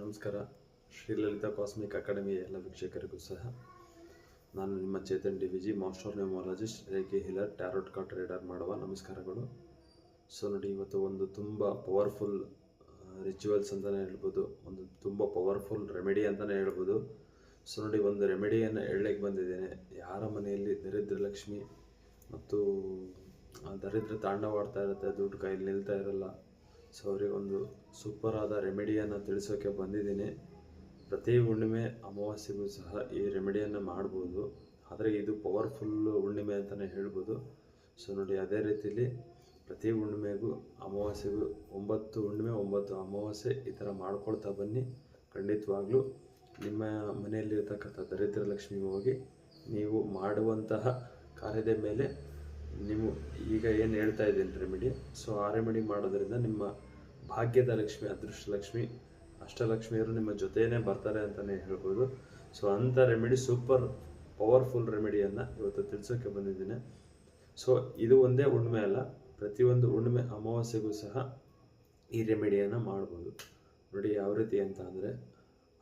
ನಮಸ್ಕಾರ. ಶ್ರೀಲಲಿತಾ ಕಾಸ್ಮಿಕ್ ಅಕಾಡೆಮಿಯ ಎಲ್ಲ ವೀಕ್ಷಕರಿಗೂ ಸಹ. ನಾನು ನಿಮ್ಮ ಚೇತನ್ ಡಿ ವಿಜಿ ಮಾಸ್ಟರ್ ನ್ಯೂಮಾಲಜಿಸ್ಟ್ ರೇಖೆ ಹಿಲರ್, ಟ್ಯಾರೋಟ್ ಕಾರ್ಡ್ ರೇಡರ್ ಮಾಡುವ ನಮಸ್ಕಾರಗಳು. ಸೊ ನೋಡಿ, ಇವತ್ತು ಒಂದು ತುಂಬ ಪವರ್ಫುಲ್ ರಿಚುವಲ್ಸ್ ಅಂತಲೇ ಹೇಳ್ಬೋದು. ಒಂದು ತುಂಬ ಪವರ್ಫುಲ್ ರೆಮಿಡಿ ಅಂತಲೇ ಹೇಳ್ಬೋದು. ಸೊ ನೋಡಿ, ಒಂದು ರೆಮಿಡಿಯನ್ನು ಹೇಳಲಿಕ್ಕೆ ಬಂದಿದ್ದೇನೆ. ಯಾರ ಮನೆಯಲ್ಲಿ ದರಿದ್ರ ಲಕ್ಷ್ಮಿ ಮತ್ತು ದರಿದ್ರ ತಾಂಡವಾಡ್ತಾ ಇರುತ್ತೆ, ದುಡ್ಡು ಕೈಯಲ್ಲಿ ನಿಲ್ತಾ ಇರಲ್ಲ. ಸೊ ಅವರಿಗೆ ಒಂದು ಸೂಪರ್ ಆದ ರೆಮಿಡಿಯನ್ನು ತಿಳಿಸೋಕೆ ಬಂದಿದ್ದೀನಿ. ಪ್ರತಿ ಹುಣ್ಣಿಮೆ ಅಮಾವಾಸ್ಯೆಗೂ ಸಹ ಈ ರೆಮಿಡಿಯನ್ನು ಮಾಡ್ಬೋದು. ಆದರೆ ಇದು ಪವರ್ಫುಲ್ಲು ಹುಣ್ಣಿಮೆ ಅಂತಲೇ ಹೇಳ್ಬೋದು. ಸೊ ನೋಡಿ, ಅದೇ ರೀತಿಲಿ ಪ್ರತಿ ಹುಣ್ಣಿಮೆಗೂ ಅಮಾವಾಸ್ಯೆಗೂ ಒಂಬತ್ತು ಹುಣ್ಣಿಮೆ, ಒಂಬತ್ತು ಅಮಾವಾಸ್ಯೆ ಈ ಥರ ಮಾಡ್ಕೊಳ್ತಾ ಬನ್ನಿ. ಖಂಡಿತವಾಗ್ಲೂ ನಿಮ್ಮ ಮನೆಯಲ್ಲಿರ್ತಕ್ಕಂಥ ದರಿದ್ರ ಲಕ್ಷ್ಮಿ ಹೋಗಿ ನೀವು ಮಾಡುವಂತಹ ಕಾರ್ಯದ ಮೇಲೆ ನೀವು ಈಗ ಏನು ಹೇಳ್ತಾ ಇದ್ದೀನಿ ರೆಮಿಡಿ. ಸೊ ಆ ರೆಮಿಡಿ ಮಾಡೋದ್ರಿಂದ ನಿಮ್ಮ ಭಾಗ್ಯದ ಲಕ್ಷ್ಮಿ, ಅದೃಷ್ಟ ಲಕ್ಷ್ಮಿ, ಅಷ್ಟಲಕ್ಷ್ಮಿಯರು ನಿಮ್ಮ ಜೊತೆಯೇ ಬರ್ತಾರೆ ಅಂತಲೇ ಹೇಳ್ಬೋದು. ಸೊ ಅಂಥ ರೆಮಿಡಿ ಸೂಪರ್ ಪವರ್ಫುಲ್ ರೆಮಿಡಿಯನ್ನು ಇವತ್ತು ತಿಳಿಸೋಕ್ಕೆ ಬಂದಿದ್ದೀನಿ. ಸೊ ಇದು ಒಂದೇ ಹುಣ್ಣಿಮೆ ಅಲ್ಲ, ಪ್ರತಿಯೊಂದು ಹುಣ್ಣಿಮೆ ಅಮಾವಾಸ್ಯೆಗೂ ಸಹ ಈ ರೆಮಿಡಿಯನ್ನು ಮಾಡ್ಬೋದು. ನೋಡಿ ಯಾವ ರೀತಿ ಅಂತ ಅಂದರೆ,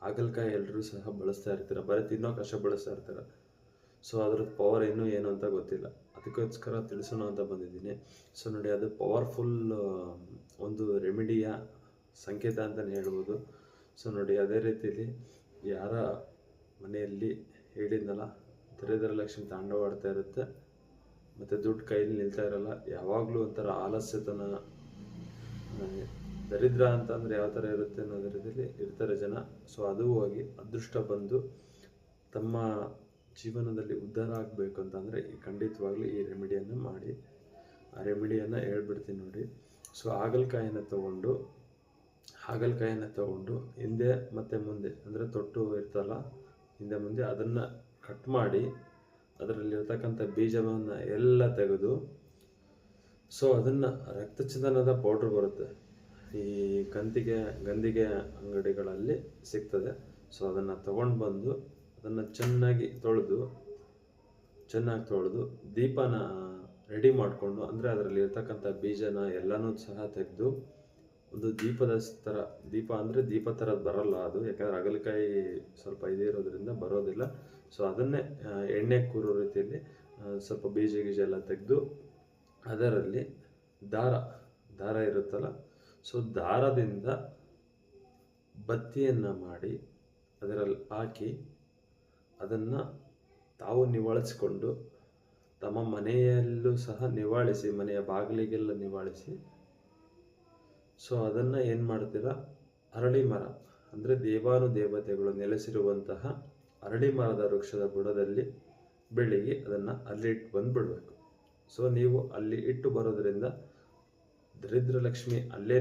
ಹಾಗಲಕಾಯಿ ಎಲ್ಲರೂ ಸಹ ಬಳಸ್ತಾ ಇರ್ತೀರ, ಬರೀ ತಿನ್ನೋಕೆ ಅಷ್ಟೇ ಬಳಸ್ತಾ ಇರ್ತೀರ. ಸೊ ಅದ್ರ ಪವರ್ ಇನ್ನೂ ಏನು ಅಂತ ಗೊತ್ತಿಲ್ಲ. ಅದಕ್ಕೋಸ್ಕರ ತಿಳಿಸೋಣ ಅಂತ ಬಂದಿದ್ದೀನಿ. ಸೊ ನೋಡಿ, ಅದು ಪವರ್ಫುಲ್ ಒಂದು ರೆಮಿಡಿಯ ಸಂಕೇತ ಅಂತಲೇ ಹೇಳ್ಬೋದು. ಸೊ ನೋಡಿ, ಅದೇ ರೀತಿಯಲ್ಲಿ ಯಾರ ಮನೆಯಲ್ಲಿ ಹೇಳಿದ್ನಲ್ಲ, ದರಿದ್ರ ಲಕ್ಷ್ಮಿ ತಾಂಡವಾಡ್ತಾ ಇರುತ್ತೆ, ಮತ್ತು ದುಡ್ಡು ಕೈಯಲ್ಲಿ ನಿಲ್ತಾ ಇರಲ್ಲ, ಯಾವಾಗಲೂ ಒಂಥರ ಆಲಸ್ಯತನ ದರಿದ್ರ ಅಂತಂದರೆ ಯಾವ ಥರ ಇರುತ್ತೆ ಅನ್ನೋದ್ರ ರೀತಿಯಲ್ಲಿ ಇರ್ತಾರೆ ಜನ. ಸೊ ಅದು ಹೋಗಿ ಅದೃಷ್ಟ ಬಂದು ತಮ್ಮ ಜೀವನದಲ್ಲಿ ಉದ್ಧಾರ ಆಗಬೇಕು ಅಂತಂದರೆ ಖಂಡಿತವಾಗ್ಲೂ ಈ ರೆಮಿಡಿಯನ್ನು ಮಾಡಿ, ಆ ರೆಮಿಡಿಯನ್ನು ಹೇಳ್ಬಿಡ್ತೀನಿ ನೋಡಿ. ಸೊ ಹಾಗಲಕಾಯಿನ ತಗೊಂಡು ಹಾಗಲಕಾಯಿನ ತಗೊಂಡು ಹಿಂದೆ ಮತ್ತು ಮುಂದೆ, ಅಂದರೆ ತೊಟ್ಟು ಇರ್ತಲ್ಲ, ಹಿಂದೆ ಮುಂದೆ ಅದನ್ನು ಕಟ್ ಮಾಡಿ, ಅದರಲ್ಲಿರ್ತಕ್ಕಂಥ ಬೀಜವನ್ನು ಎಲ್ಲ ತೆಗೆದು ಸೊ ಅದನ್ನು ರಕ್ತಚಂದನದ ಪೌಡ್ರ್ ಬರುತ್ತೆ. ಈ ಗಂದಿಗೆ ಗಂದಿಗೆ ಅಂಗಡಿಗಳಲ್ಲಿ ಸಿಗ್ತದೆ. ಸೊ ಅದನ್ನು ತಗೊಂಡು ಬಂದು ಅದನ್ನು ಚೆನ್ನಾಗಿ ತೊಳೆದು ಚೆನ್ನಾಗಿ ತೊಳೆದು ದೀಪನ ರೆಡಿ ಮಾಡಿಕೊಂಡು, ಅಂದರೆ ಅದರಲ್ಲಿ ಇರ್ತಕ್ಕಂಥ ಬೀಜನ ಎಲ್ಲನೂ ಸಹ ತೆಗೆದು, ಒಂದು ದೀಪದ ಥರ ದೀಪ ಅಂದರೆ ದೀಪ ಥರದ್ದು ಬರಲ್ಲ ಅದು, ಯಾಕಂದರೆ ಅಗಲಕಾಯಿ ಸ್ವಲ್ಪ ಇದೇ ಇರೋದ್ರಿಂದ ಬರೋದಿಲ್ಲ. ಸೊ ಅದನ್ನೇ ಎಣ್ಣೆ ಕೂರೋ ರೀತಿಯಲ್ಲಿ ಸ್ವಲ್ಪ ಬೀಜ ಗೀಜ ಎಲ್ಲ ತೆಗೆದು, ಅದರಲ್ಲಿ ದಾರ ದಾರ ಇರುತ್ತಲ್ಲ ಸೊ ದಾರದಿಂದ ಬತ್ತಿಯನ್ನು ಮಾಡಿ, ಅದರಲ್ಲಿ ಹಾಕಿ ಅದನ್ನು ತಾವು ನಿವಾಳಿಸಿಕೊಂಡು ತಮ್ಮ ಮನೆಯಲ್ಲೂ ಸಹ ನಿವಾಳಿಸಿ, ಮನೆಯ ಬಾಗಿಲಿಗೆಲ್ಲ ನಿವಾಳಿಸಿ. ಸೊ ಅದನ್ನು ಏನು ಮಾಡ್ತೀರಾ? ಅರಳಿ ಮರ. ಅಂದರೆ ದೇವಾನು ದೇವತೆಗಳು ನೆಲೆಸಿರುವಂತಹ ಅರಳಿ ಮರದ ವೃಕ್ಷದ ಬುಡದಲ್ಲಿ ಬೆಳಿಗ್ಗೆ ಅದನ್ನು ಅಲ್ಲಿ ಇಟ್ಟು ಬಂದುಬಿಡ್ಬೇಕು. ಸೊ ನೀವು ಅಲ್ಲಿ ಇಟ್ಟು ಬರೋದರಿಂದ ದರಿದ್ರ ಲಕ್ಷ್ಮಿ ಅಲ್ಲೇ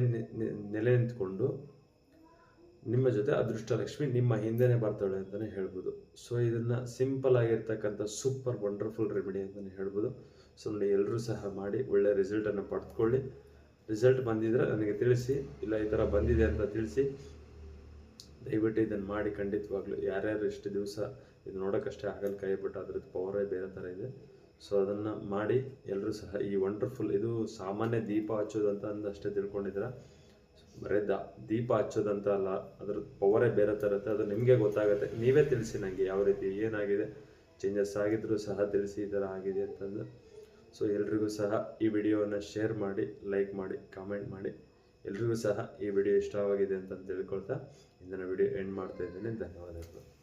ನೆಲೆ ನಿಂತ್ಕೊಂಡು ನಿಮ್ಮ ಜೊತೆ ಅದೃಷ್ಟ ಲಕ್ಷ್ಮಿ ನಿಮ್ಮ ಹಿಂದೆನೇ ಬರ್ತಾಳೆ ಅಂತಲೇ ಹೇಳ್ಬೋದು. ಸೊ ಇದನ್ನು ಸಿಂಪಲ್ ಆಗಿರ್ತಕ್ಕಂಥ ಸೂಪರ್ ವಂಡರ್ಫುಲ್ ರೆಮಿಡಿ ಅಂತಲೇ ಹೇಳ್ಬೋದು. ಸೊ ನೋಡಿ ಎಲ್ಲರೂ ಸಹ ಮಾಡಿ ಒಳ್ಳೆ ರಿಸಲ್ಟನ್ನು ಪಡೆದುಕೊಳ್ಳಿ ರಿಸಲ್ಟ್ ಬಂದಿದ್ರೆ ನನಗೆ ತಿಳಿಸಿ, ಇಲ್ಲ ಈ ಥರ ಬಂದಿದೆ ಅಂತ ತಿಳಿಸಿ, ದಯವಿಟ್ಟು ಇದನ್ನು ಮಾಡಿ ಖಂಡಿತವಾಗ್ಲೂ. ಯಾರ್ಯಾರು ಎಷ್ಟು ದಿವಸ ಇದು ನೋಡೋಕ್ಕಷ್ಟೇ ಕೈ ಬಿಟ್ಟು ಅದ್ರದ್ದು ಪವರೇ ಬೇರೆ ಥರ ಇದೆ. ಸೊ ಅದನ್ನು ಮಾಡಿ ಎಲ್ಲರೂ ಸಹ ಈ ವಂಡರ್ಫುಲ್ ಇದು ಸಾಮಾನ್ಯ ದೀಪ ಹಚ್ಚೋದು ಅಂತ ಅಂದಷ್ಟೇ ತಿಳ್ಕೊಂಡಿದ್ದೀರ? ಬರೀ ದಾ, ದೀಪ ಹಚ್ಚೋದಂತ ಅಲ್ಲ, ಅದ್ರ ಪವರೇ ಬೇರೆ ಇರುತ್ತೆ ಅದು ನಿಮಗೆ ಗೊತ್ತಾಗುತ್ತೆ. ನೀವೇ ತಿಳಿಸಿ ನನಗೆ ಯಾವ ರೀತಿ ಏನಾಗಿದೆ. ಚೇಂಜಸ್ ಆಗಿದ್ರು ಸಹ ತಿಳಿಸಿ ಈ ಥರ ಆಗಿದೆ ಅಂತಂದು. ಸೊ ಎಲ್ರಿಗೂ ಸಹ ಈ ವಿಡಿಯೋವನ್ನು ಶೇರ್ ಮಾಡಿ ಲೈಕ್ ಮಾಡಿ ಕಾಮೆಂಟ್ ಮಾಡಿ. ಎಲ್ರಿಗೂ ಸಹ ಈ ವಿಡಿಯೋ ಇಷ್ಟವಾಗಿದೆ ಅಂತ ತಿಳ್ಕೊಳ್ತಾ ಇಂದಿನ ವಿಡಿಯೋ ಎಂಡ್ ಮಾಡ್ತಾ ಇದ್ದೀನಿ. ಧನ್ಯವಾದಗಳು.